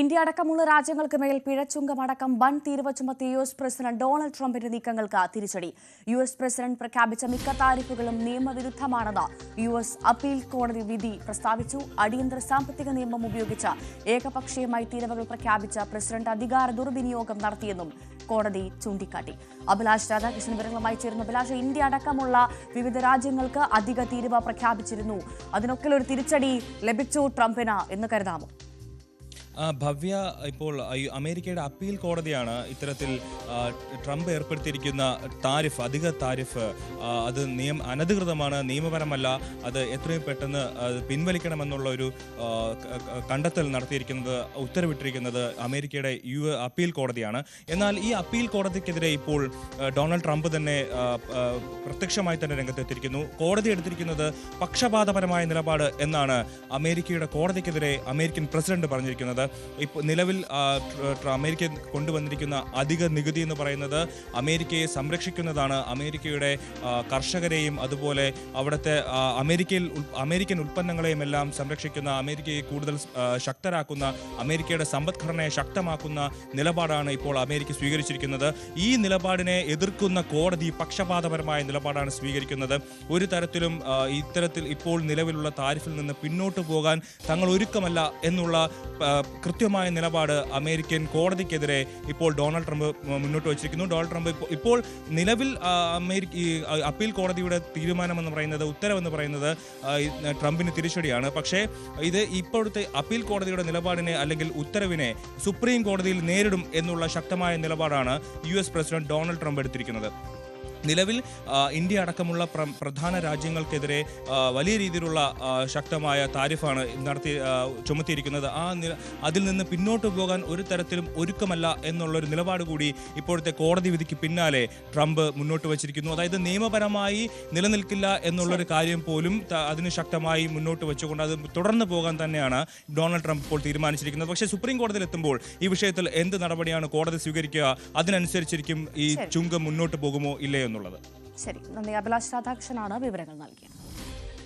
India അടക്കമുള്ള രാജ്യങ്ങൾക്ക് മേൽ പിഴച്ചുങ്കമടക്കം വൻ തീരുവ ചുമത്തിയ യു എസ് പ്രസിഡന്റ് ഡൊണാൾഡ് ട്രംപിന്റെ നീക്കങ്ങൾക്ക് തിരിച്ചടി. യു എസ് പ്രസിഡന്റ് പ്രഖ്യാപിച്ച മിക്ക താരിഫുകളും നിയമവിരുദ്ധമാണെന്ന് യു എസ് അപ്പീൽ കോടതി വിധി പ്രസ്താവിച്ചു. അടിയന്തര സാമ്പത്തിക നിയമം ഉപയോഗിച്ച് ഏകപക്ഷീയമായി തീരുവകൾ പ്രഖ്യാപിച്ച പ്രസിഡന്റ് അധികാര ദുർവിനിയോഗം നടത്തിയെന്നും കോടതി ചൂണ്ടിക്കാട്ടി. അഭിലാഷ് രാധാകൃഷ്ണൻ വിവരങ്ങളുമായി ചേരുന്നു. അഭിലാഷ് ഇന്ത്യ അടക്കമുള്ള വിവിധ രാജ്യങ്ങൾക്ക് അധിക തീരുവ പ്രഖ്യാപിച്ചിരുന്നു. അതിനൊക്കെ ഒരു തിരിച്ചടി ലഭിച്ചു ട്രംപിന് എന്ന് കരുതാമോ? ഭവ്യ ഇപ്പോൾ അമേരിക്കയുടെ അപ്പീൽ കോടതിയാണ് ഇത്തരത്തിൽ ട്രംപ് ഏർപ്പെടുത്തിയിരിക്കുന്ന താരിഫ് അധിക താരിഫ് അത് നിയമ അനധികൃതമാണ് നിയമപരമല്ല അത് എത്രയും പെട്ടെന്ന് പിൻവലിക്കണമെന്നുള്ള ഒരു കണ്ടെത്തൽ നടത്തിയിരിക്കുന്നത് ഉത്തരവിട്ടിരിക്കുന്നത് അമേരിക്കയുടെ യു അപ്പീൽ കോടതിയാണ്. എന്നാൽ ഈ അപ്പീൽ കോടതിക്കെതിരെ ഇപ്പോൾ ഡൊണാൾഡ് ട്രംപ് തന്നെ പ്രത്യക്ഷമായി തന്നെ രംഗത്തെത്തിയിരിക്കുന്നു. കോടതി എടുത്തിരിക്കുന്നത് പക്ഷപാതപരമായ നിലപാട് എന്നാണ് അമേരിക്കയുടെ കോടതിക്കെതിരെ അമേരിക്കൻ പ്രസിഡന്റ് പറഞ്ഞിരിക്കുന്നത്. ഇപ്പോൾ നിലവിൽ അമേരിക്ക കൊണ്ടുവന്നിരിക്കുന്ന അധിക നികുതി എന്ന് പറയുന്നത് അമേരിക്കയെ സംരക്ഷിക്കുന്നതാണ്. അമേരിക്കയുടെ കർഷകരെയും അതുപോലെ അവിടുത്തെ അമേരിക്കയിൽ അമേരിക്കൻ ഉൽപ്പന്നങ്ങളെയും എല്ലാം സംരക്ഷിക്കുന്ന അമേരിക്കയെ കൂടുതൽ ശക്തരാക്കുന്ന അമേരിക്കയുടെ സമ്പദ്ഘടനയെ ശക്തമാക്കുന്ന നിലപാടാണ് ഇപ്പോൾ അമേരിക്ക സ്വീകരിച്ചിരിക്കുന്നത്. ഈ നിലപാടിനെ എതിർക്കുന്ന കോടതി പക്ഷപാതപരമായ നിലപാടാണ് സ്വീകരിക്കുന്നത്. ഒരു തരത്തിലും ഇത്തരത്തിൽ ഇപ്പോൾ നിലവിലുള്ള താരിഫിൽ നിന്ന് പിന്നോട്ട് പോകാൻ തങ്ങൾ ഒരുക്കമല്ല എന്നുള്ള കൃത്യമായ നിലപാട് അമേരിക്കൻ കോടതിക്കെതിരെ ഇപ്പോൾ ഡൊണാൾഡ് ട്രംപ് മുന്നോട്ട് വച്ചിരിക്കുന്നു. ഡൊണാൾഡ് ട്രംപ് ഇപ്പോൾ- നിലവിൽ അമേരിക്ക അപ്പീൽ കോടതിയുടെ തീരുമാനമെന്ന് പറയുന്നത് ഉത്തരവെന്ന് പറയുന്നത് ട്രംപിന് തിരിച്ചടിയാണ്. പക്ഷേ ഇത് ഇപ്പോഴത്തെ അപ്പീൽ കോടതിയുടെ നിലപാടിനെ അല്ലെങ്കിൽ ഉത്തരവിനെ സുപ്രീം കോടതിയിൽ നേരിടും എന്നുള്ള ശക്തമായ നിലപാടാണ് യു പ്രസിഡന്റ് ഡൊണാൾഡ് ട്രംപ് എടുത്തിരിക്കുന്നത്. നിലവിൽ ഇന്ത്യ അടക്കമുള്ള പ്ര- പ്രധാന രാജ്യങ്ങൾക്കെതിരെ വലിയ രീതിയിലുള്ള ശക്തമായ താരിഫാണ് നടത്തി ചുമത്തിയിരിക്കുന്നത്. ആ അതിൽ നിന്ന് പിന്നോട്ട് പോകാൻ ഒരു തരത്തിലും ഒരുക്കമല്ല എന്നുള്ളൊരു നിലപാട് കൂടി ഇപ്പോഴത്തെ കോടതി വിധിക്ക് പിന്നാലെ ട്രംപ് മുന്നോട്ട് വച്ചിരിക്കുന്നു. അതായത് നിയമപരമായി നിലനിൽക്കില്ല എന്നുള്ളൊരു കാര്യം പോലും അതിന് ശക്തമായി മുന്നോട്ട് വെച്ചുകൊണ്ട് അത് തുടർന്ന് പോകാൻ തന്നെയാണ് ഡൊണാൾഡ് ട്രംപ് ഇപ്പോൾ തീരുമാനിച്ചിരിക്കുന്നത്. പക്ഷേ സുപ്രീം കോടതിയിൽ എത്തുമ്പോൾ ഈ വിഷയത്തിൽ എന്ത് നടപടിയാണ് കോടതി സ്വീകരിക്കുക? അതിനനുസരിച്ചിരിക്കും ഈ ചുങ്കം മുന്നോട്ട് പോകുമോ ഇല്ലേ എന്നുള്ളത്. ശരി. നന്ദി. അഭിലാഷ് രാധാകൃഷ്ണനാണ് വിവരങ്ങൾ നൽകിയത്.